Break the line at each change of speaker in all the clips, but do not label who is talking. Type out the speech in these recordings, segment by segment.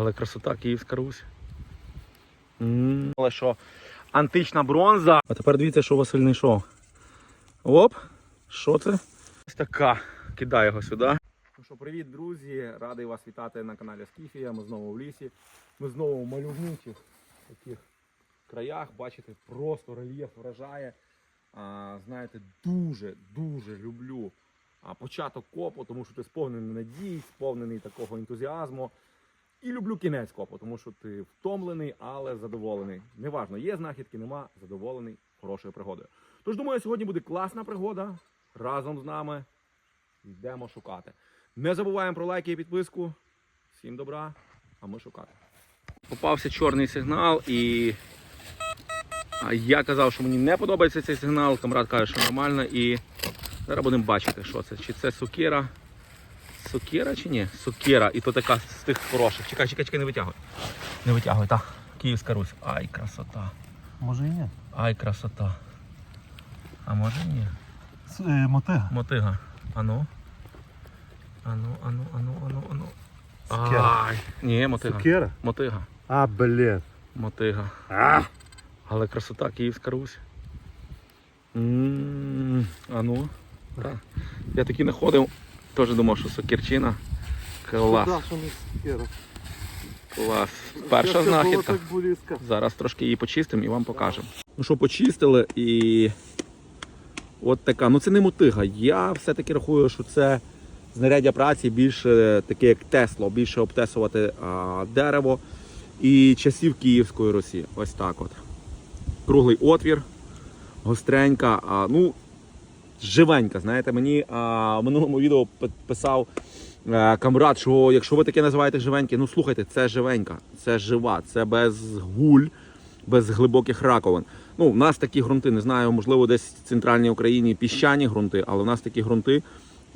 Але красота Київська Русь. Але що, антична бронза. А тепер дивіться, що Василь знайшов. Оп! Що це? Ось така. Кидай його сюди. Ну що, привіт, друзі! Радий вас вітати на каналі Скіфія. Ми знову в лісі. Ми знову в мальовничих таких краях. Бачите, просто рельєф вражає. А, знаєте, дуже, дуже люблю початок копу, тому що ти сповнений надій, сповнений такого ентузіазму. І люблю кінець копу, тому що ти втомлений, але задоволений. Неважно, є знахідки, нема, задоволений хорошою пригодою. Тож думаю, сьогодні буде класна пригода. Разом з нами йдемо шукати. Не забуваємо про лайки і підписку. Всім добра, а ми шукати. Попався чорний сигнал, і я казав, що мені не подобається цей сигнал. Камрад каже, що нормально. І зараз будемо бачити, що це. Чи це сукера. Сокира чи ні? Сокира. І то така з тих хороших. Чекай, чекай, чекай, не витягуй. Не витягуй, так. Київська Русь. Ай, красота.
Може і ні.
Ай, красота. А може і ні?
С- е, Мотига.
Мотига. Ану. Ану, ану, ану, ану, ану.
Сокира.
Ай. Ні, мотига.
Сокира?
Мотига.
А, блін.
Мотига.
А!
Але красота, Київська Русь. М, Ану. Так. Я такі знаходив. Теж думав, що сокирчина. Клас. Клас. Перша знахідка. Зараз трошки її почистимо і вам покажемо. Ну що, почистили і от така. Ну це не мотига. Я все-таки рахую, що це знаряддя праці більше таке, як Тесло, більше обтесувати а, дерево і часів Київської Русі. Ось так от. Круглий отвір, гостренька. А, ну, живенька. Знаєте, мені а, в минулому відео писав е, камрад, що якщо ви таке називаєте живеньке, ну слухайте, це живенька, це жива, це без гуль, без глибоких раковин. Ну, в нас такі ґрунти, не знаю, можливо, десь в центральній Україні піщані ґрунти, але в нас такі ґрунти.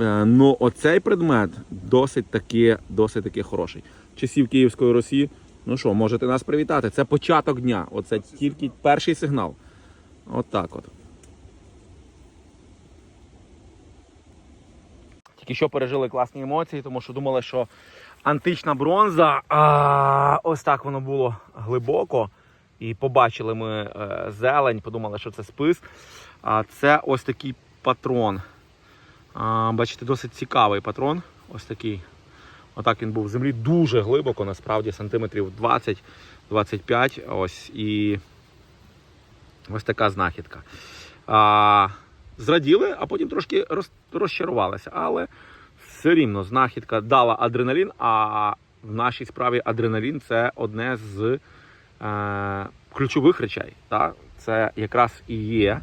Е, Ну, оцей предмет досить таки, досить таки хороший. Часів Київської Росії. Ну що, можете нас привітати. Це початок дня. Оце тільки перший сигнал. От так от. Тільки що пережили класні емоції, тому що думали, що антична бронза, а ось так воно було глибоко. І побачили ми е, зелень, подумали, що це спис. А це ось такий патрон. А, бачите, досить цікавий патрон. Ось такий. Отак він був в землі дуже глибоко, насправді сантиметрів 20-25. Ось і ось така знахідка. А, зраділи, а потім трошки роз, розчарувалися. Але все рівно знахідка дала адреналін. А в нашій справі адреналін це одне з е, ключових речей. Та? Це якраз і є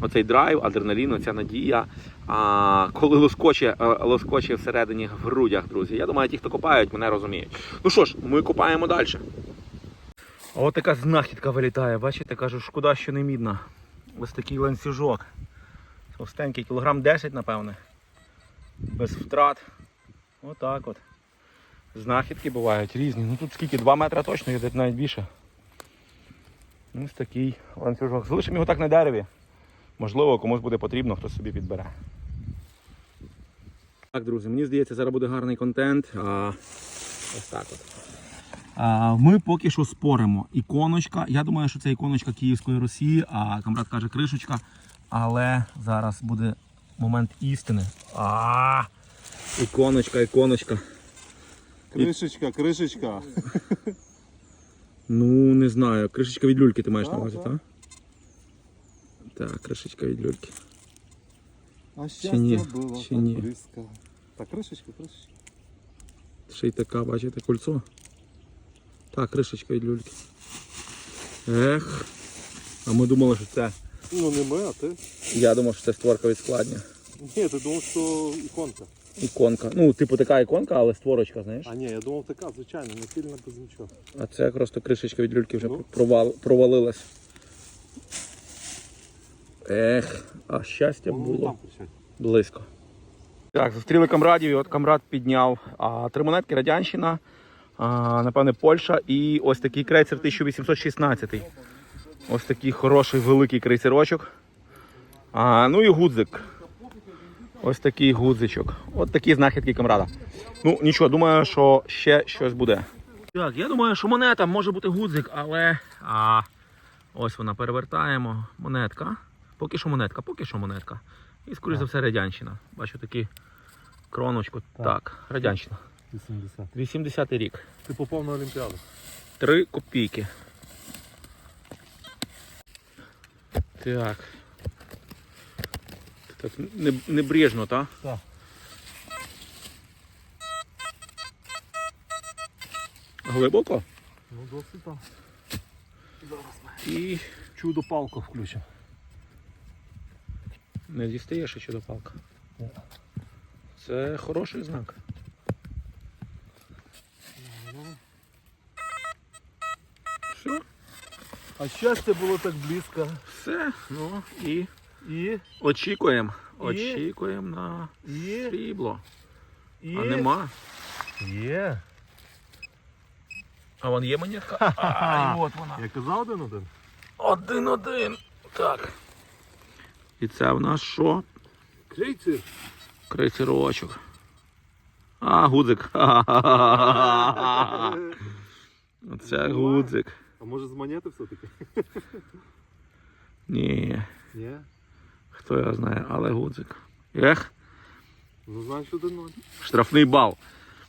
оцей драйв, адреналін, оця надія. А, коли лоскоче, е, лоскоче всередині в грудях, друзі. Я думаю, ті, хто копають, мене розуміють. Ну що ж, ми копаємо далі. От така знахідка вилітає, бачите, кажу, шкода, що не мідна. Ось такий ланцюжок. Товстенький, кілограм 10, напевне. Без втрат. Отак от. Знахідки бувають різні. Ну тут скільки? 2 метри точно, є навіть більше. Ось такий ланцюжок. Залишимо його так на дереві. Можливо, комусь буде потрібно, хтось собі підбере. Так, друзі, мені здається, зараз буде гарний контент. А, ось так от. А, ми поки що споримо. Іконочка. Я думаю, що це іконочка Київської Росії, а камрад каже кришечка. Але зараз буде момент істини. А, іконочка, іконочка.
Кришечка, кришечка.
Ну, не знаю. Кришечка від люльки ти маєш на
Так,
увазі,
так.
так? Так, кришечка від люльки.
А
ні?
було
Чи
так
ні?
близько. Так, кришечка, кришечка.
Ще й така, бачите, кольцо. Так, кришечка від люльки. Ех. А ми думали, що це.
Ну не ми, а ти.
Я думав, що це створка від складня.
Ні, ти думав, що іконка.
Іконка. Ну, типу така іконка, але створочка, знаєш.
А ні, я думав така, звичайно, не пільна без нічого.
А це просто кришечка від люльки вже
Ну.
провал, провалилась. Ех, а щастя
Воно
було.
там.
Близько. Так, зустріли камрадів, і от камрад підняв а, три монетки Радянщина, а, напевне, Польща і ось такий крейсер 1816. Ось такий хороший великий крейсерочок. А, ну і гудзик. Ось такий гудзичок. От такі знахідки камрада. Ну нічого, думаю, що ще щось буде. Так, я думаю, що монета може бути гудзик, але а, ось вона перевертаємо. Монетка. Поки що монетка, поки що монетка. І скоріш за все радянщина. Бачу такі кроночку. Так,
Так.
радянщина.
80.
80-й рік.
Ти попав на Олімпіаду.
Три копійки. Так. Так, не- небрежно, так?
Так.
Глибоко.
Ну досить там.
І
Чудо палку включимо.
не дістаєш ще до палка. Це хороший знак. Все,
А щастя було так близько.
все. Ну і
І,
очікуємо. Очікуємо на
і,
срібло.
і.
А нема.
Є.
А вон є монетка. А, і от вона.
Я казав один-один.
Один-один. Так. І це в нас що?
Крейцер.
Крейсерочок. А, гудзик. Оце гудзик.
А може з монети все-таки?
Ні,
Ні.
хто його знає, але гудзик. Ех,
Ну значить один-ноль.
штрафний бал.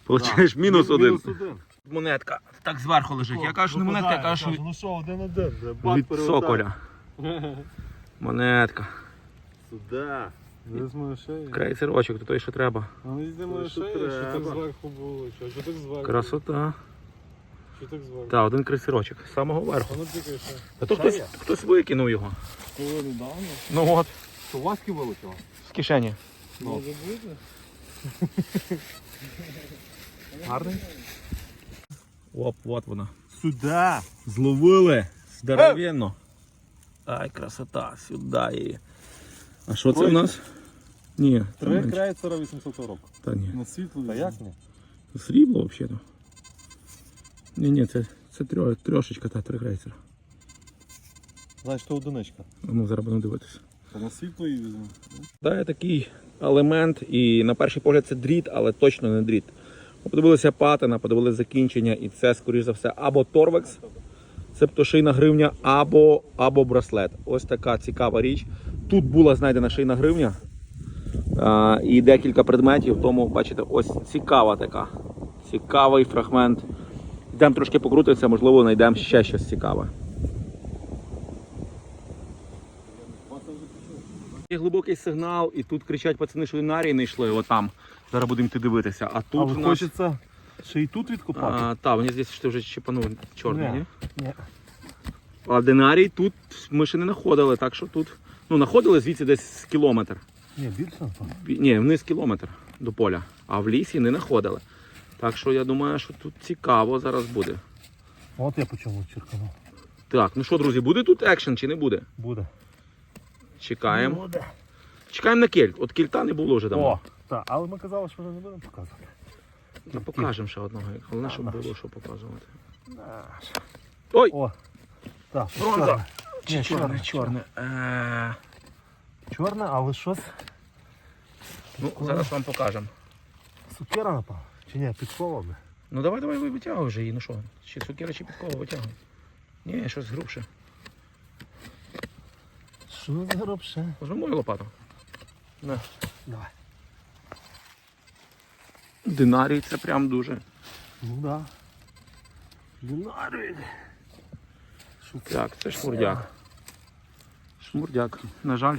Получаєш мінус один.
Мінус один.
Монетка. Так зверху лежить. Я кажу, не монетка, я кажу
Ну що, один-один. Вже бак
від
перевертає.
соколя. Монетка.
Сюди.
Десь моя шея.
Крейсерочок, то той, що треба.
А не йде моя
що
шея, що так зверху було. Що, що так зверху?
Красота.
Що так зверху?
Так, один крейсерочок. З самого верху.
Ну тільки ще.
А то хтось, хтось викинув його.
Коли недавно?
Ну от,
То Васьки вилетіло?
з кишені.
Ну.
Може бути?
Гарний?
Оп, от вона.
Сюди.
Зловили здоровенно. Ай, красота, сюди її. А що це в нас? Ні, це
Три
менше.
крейцера 800.
Та ні.
На світло.
Та як ні?
Срібло взагалі. Ні, ні, це, це трьо, трьошечка та трикрейсер.
Знаєш, то одиничка.
Ну, зараз будемо дивитися.
Та на світло її візьму.
Та є такий елемент, і на перший погляд це дріт, але точно не дріт. Ми подивилися патина, подивилися закінчення, і це, скоріш за все, або торвекс, це пташина гривня, або, або браслет. Ось така цікава річ. Тут була знайдена шийна гривня а, і декілька предметів, тому бачите, ось цікава така. Цікавий фрагмент. Йдемо трошки покрутитися, можливо, знайдемо ще щось цікаве. Є глибокий сигнал, і тут кричать пацани, що інарії не йшли, отам. Зараз будемо йти дивитися. А тут
Але
нас...
хочеться ще й тут відкопати.
А, та, мені здається, що ти вже чіпанув чорний, ні?
Ні.
А динарій тут ми ще не знаходили, так що тут. Ну, знаходили звідси десь кілометр.
Ні, більше.
Бі- Ні, вниз кілометр до поля. А в лісі не знаходили. Так що я думаю, що тут цікаво зараз буде.
От я по чому черканув.
Так, ну що, друзі, буде тут екшен чи не буде?
Буде.
Чекаємо.
Буде.
Чекаємо на кельт. От кільта не було вже давно.
О, так, але ми казали, що ми не будемо показувати.
Ну, покажемо ще одного. Головне, щоб було що показувати.
Наш.
Ой!
О, так,
Бронза.
чорне.
Чи чорне,
чорне,
чорне. Е,
Чорне, але щось
Ну, зараз вам покажемо.
сукера напав. Чи ні, підкова би.
Ну давай, давай витягуй вже її, ну що? Чи цукера, чи підкова витягуй. Ні, щось грубше.
Що за гробше?
Возьми мою лопату. На.
Давай.
Динарій це прям дуже.
Ну да. Динарій. Це?
Так, це шмурдяк. Шмурдяк. На жаль.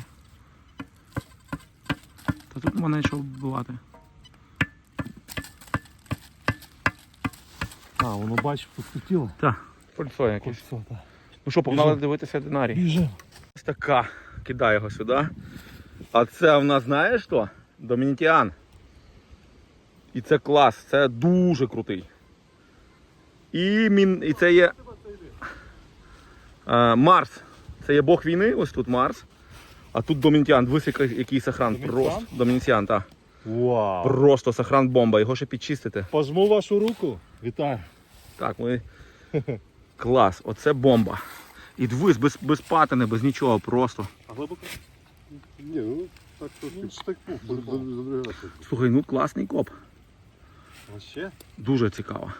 Та тут на що вбивати.
А, воно бачиш, посвітіло.
Так, пульцо якесь.
Кольцо, так.
Ну що, погнали
Біжи.
дивитися динарій.
Біжимо.
Ось така. Кидай його сюди. А це в нас знаєш що? Домінітіан. І це клас, це дуже крутий. І, мін... і це є е, Марс. Це є Бог війни, ось тут Марс. А тут Домінітіан. Дивись, який.
Домінітіан?
Просто. Домінітіан, так.
Вау.
Просто сохран бомба. Його ще підчистити.
Пожму вашу руку. Вітаю.
Так, ми. Клас, оце бомба. І дивись, без, без патини, без нічого, просто.
А глибоко?
Ні, ну так то
так
Слухай, ну класний коп.
А ще?
Дуже цікаво.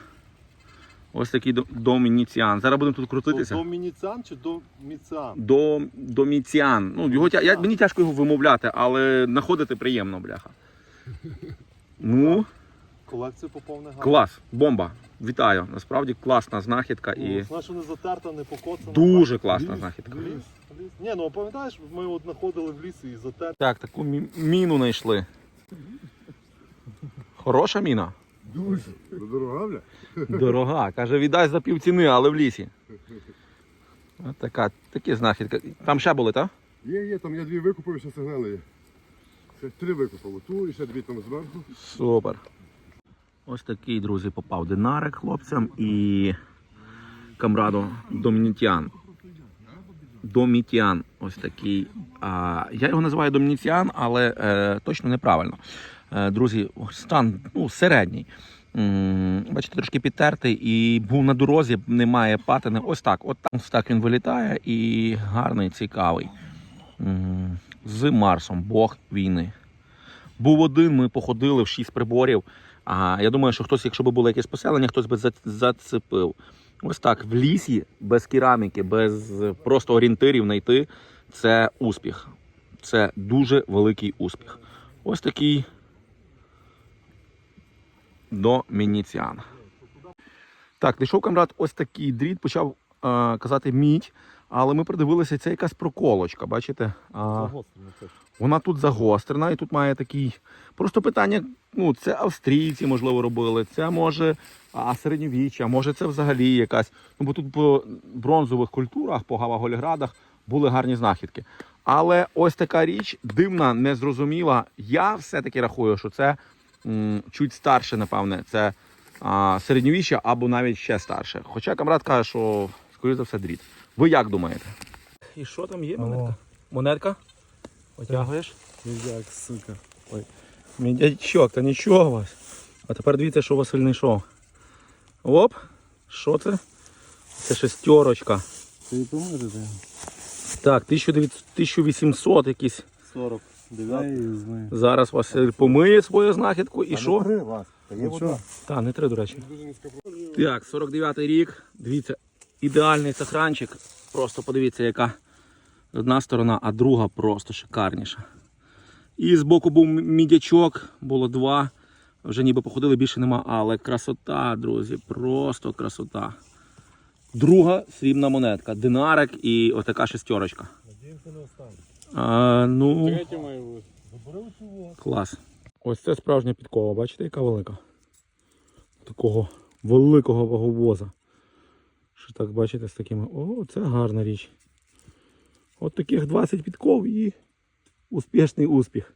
Ось такий домініціан. Зараз будемо тут крутитися.
Домініціан чи доміціан?
До, доміціан. Ну, його, тя- я, мені тяжко його вимовляти, але знаходити приємно, бляха. Ну,
Колекція поповне гарна.
клас, бомба. Вітаю. Насправді класна знахідка і
Знаєш, що не затерта, не покоцана.
дуже класна
Ліс,
знахідка.
Ліс, ліс. Ні, ну пам'ятаєш, ми от знаходили в лісі і затерта.
Так, таку мі- міну знайшли. Хороша міна.
Дуже. Дорога, бля?
Дорога. Каже, віддай за півціни, але в лісі. От така, такі знахідки. Там ще були, так?
Є, є, там я дві викупив, ще сигнали є. Ще три викупив. Ту і ще дві там зверху.
Супер. Ось такий, друзі, попав динарик хлопцям і камраду Домінітіан. Домітіан. Ось такий. А, я його називаю Домініціан, але е, точно неправильно. Е, друзі, стан ну, середній. Бачите, трошки підтертий і був на дорозі, немає патини. Ось так. От там ось так він вилітає і гарний, цікавий. З Марсом, Бог війни. Був один, ми походили в шість приборів. А я думаю, що хтось, якщо б було якесь поселення, хтось би зацепив. Ось так, в лісі, без кераміки, без е, просто орієнтирів знайти це успіх. Це дуже великий успіх. Ось такий домініціан. Так, знайшов камрад ось такий дріт, почав е, казати мідь, але ми придивилися, це якась проколочка, бачите? А. вона тут загострена і тут має такий. Просто питання: ну, це австрійці, можливо, робили, це може а, середньовіччя, може це взагалі якась. Ну, бо тут по бронзових культурах, по Гаваголіградах були гарні знахідки. Але ось така річ дивна, незрозуміла. Я все-таки рахую, що це м, чуть старше, напевне, це а, середньовіччя або навіть ще старше. Хоча камрад каже, що, скоріше за все, дріт. Ви як думаєте? І що там є, монетка? Монетка? Потягуєш?
Як, сука.
Мідячок, та нічого у вас. А тепер дивіться, що Василь знайшов. Оп, що це? Це шестерочка.
Ти помирити?
Так, 1800 якийсь.
40. Дев'ятий.
Зараз Василь помиє свою знахідку і що?
Та
не три, до речі. Так, 49-й рік. Дивіться, ідеальний сохранчик. Просто подивіться, яка одна сторона, а друга просто шикарніша. І збоку був мідячок, було два. Вже ніби походили, більше нема, але красота, друзі, просто красота. Друга срібна монетка, динарик і отака шестерочка.
Надіємося не останнє.
А, ну,
Третє має бути.
Забери оцю.
Клас. Ось це справжня підкова, бачите, яка велика? Такого великого ваговоза. Що так бачите з такими. О, це гарна річ. От таких 20 підков і успішний успіх.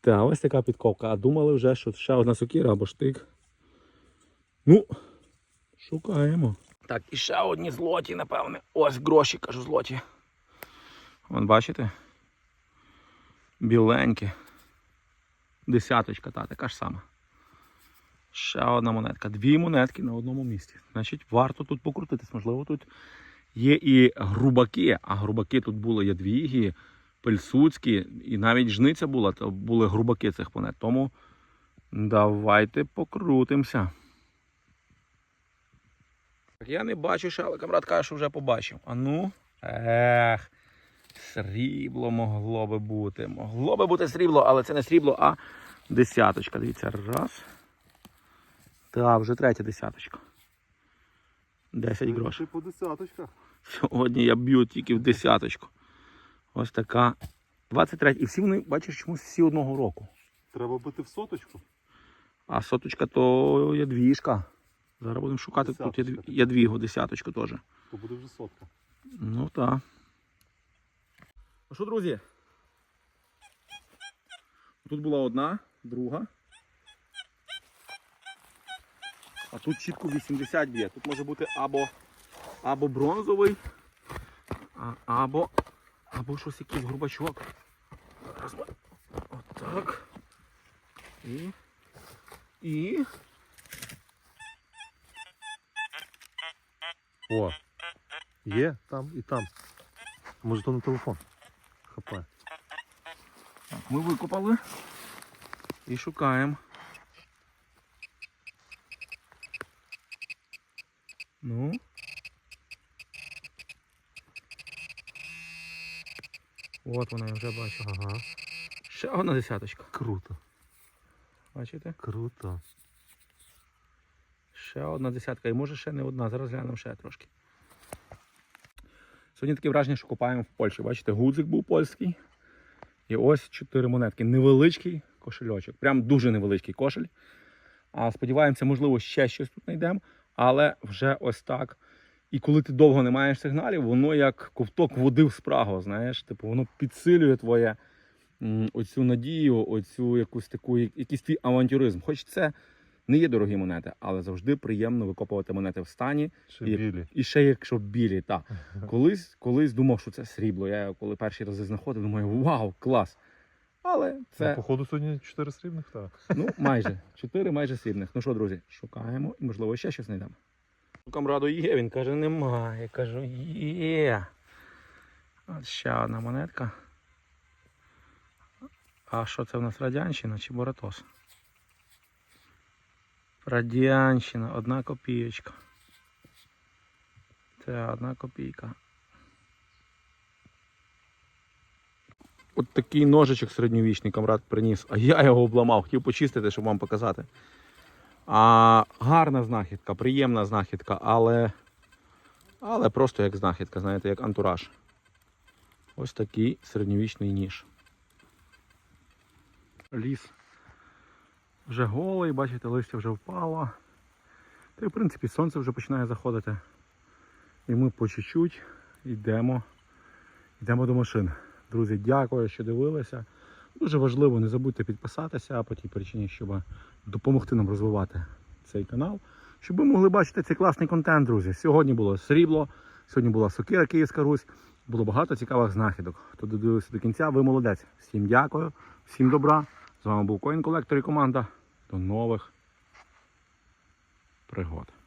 Та, ось така підковка. А думали вже, що ще одна сокира або штик. Ну, шукаємо. Так, і ще одні злоті, напевне. Ось гроші, кажу, злоті. Вон бачите? Біленькі. Десяточка, та, така ж сама. Ще одна монетка. Дві монетки на одному місці. Значить, варто тут покрутитись. Можливо, тут є і грубаки, а грубаки тут були ядвіги, пельсуцькі, і навіть жниця була, то були грубаки цих монет. Тому давайте покрутимося. Я не бачу ще, але камрад каже, що вже побачив. А ну. Ех. Срібло могло би бути. Могло би бути срібло, але це не срібло, а десяточка. Дивіться, раз. Так, вже третя десяточка. 10 грошей.
Ти по десяточках.
Сьогодні я б'ю тільки в десяточку. Ось така. 23. І всі вони, бачиш, чомусь всі одного року.
Треба бити в соточку.
А соточка то є двіжка. Зараз будемо шукати тут
Десяточка.
є двігу, десяточку теж.
То буде вже сотка.
Ну так. Ну що, друзі? Тут була одна, друга. А тут чітко 80 б'є. Тут може бути або, або бронзовий, або, або щось якийсь грубачок. Отак. І. І.
О. Є, там і там. Може то на телефон. Хапає.
Так, ми викопали і шукаємо. Ну. От вона я вже бачу.
Ага.
Ще одна десяточка.
Круто.
Бачите?
Круто.
Ще одна десятка. І може ще не одна. Зараз глянемо ще трошки. Сьогодні таке враження, що копаємо в Польщі. Бачите, гудзик був польський. І ось чотири монетки. Невеличкий кошельочок. Прям дуже невеличкий кошель. А сподіваємося, можливо, ще щось тут знайдемо. Але вже ось так. І коли ти довго не маєш сигналів, воно як ковток води в спрагу, знаєш, типу, воно підсилює твоє оцю надію, оцю якусь таку, якийсь твій авантюризм. Хоч це не є дорогі монети, але завжди приємно викопувати монети в стані.
Ще
І-
білі.
І ще якщо білі, так. Колись, колись думав, що це срібло. Я коли перші рази знаходив, думаю, вау, клас. Але
Ну,
це
Походу сьогодні 4 срібних, так.
ну майже чотири, майже срібних. Ну що, друзі, шукаємо і можливо ще щось знайдемо. Камраду є, він каже, немає. Я кажу, є. От ще одна монетка. А що це в нас Радянщина чи Боратос? Радянщина, одна копійочка. Це одна копійка. От такий ножичок середньовічний камрад приніс, а я його обламав, хотів почистити, щоб вам показати. А, гарна знахідка, приємна знахідка, але, але просто як знахідка, знаєте, як антураж. Ось такий середньовічний ніж. Ліс вже голий, бачите, листя вже впало. Та й в принципі сонце вже починає заходити. І ми по чуть-чуть йдемо, йдемо до машин. Друзі, дякую, що дивилися. Дуже важливо, не забудьте підписатися по тій причині, щоб допомогти нам розвивати цей канал, щоб ви могли бачити цей класний контент, друзі. Сьогодні було срібло, сьогодні була сокира Київська Русь. Було багато цікавих знахідок. Хто додивився до кінця, ви молодець. Всім дякую, всім добра. З вами був Коін Колектор і команда. До нових пригод.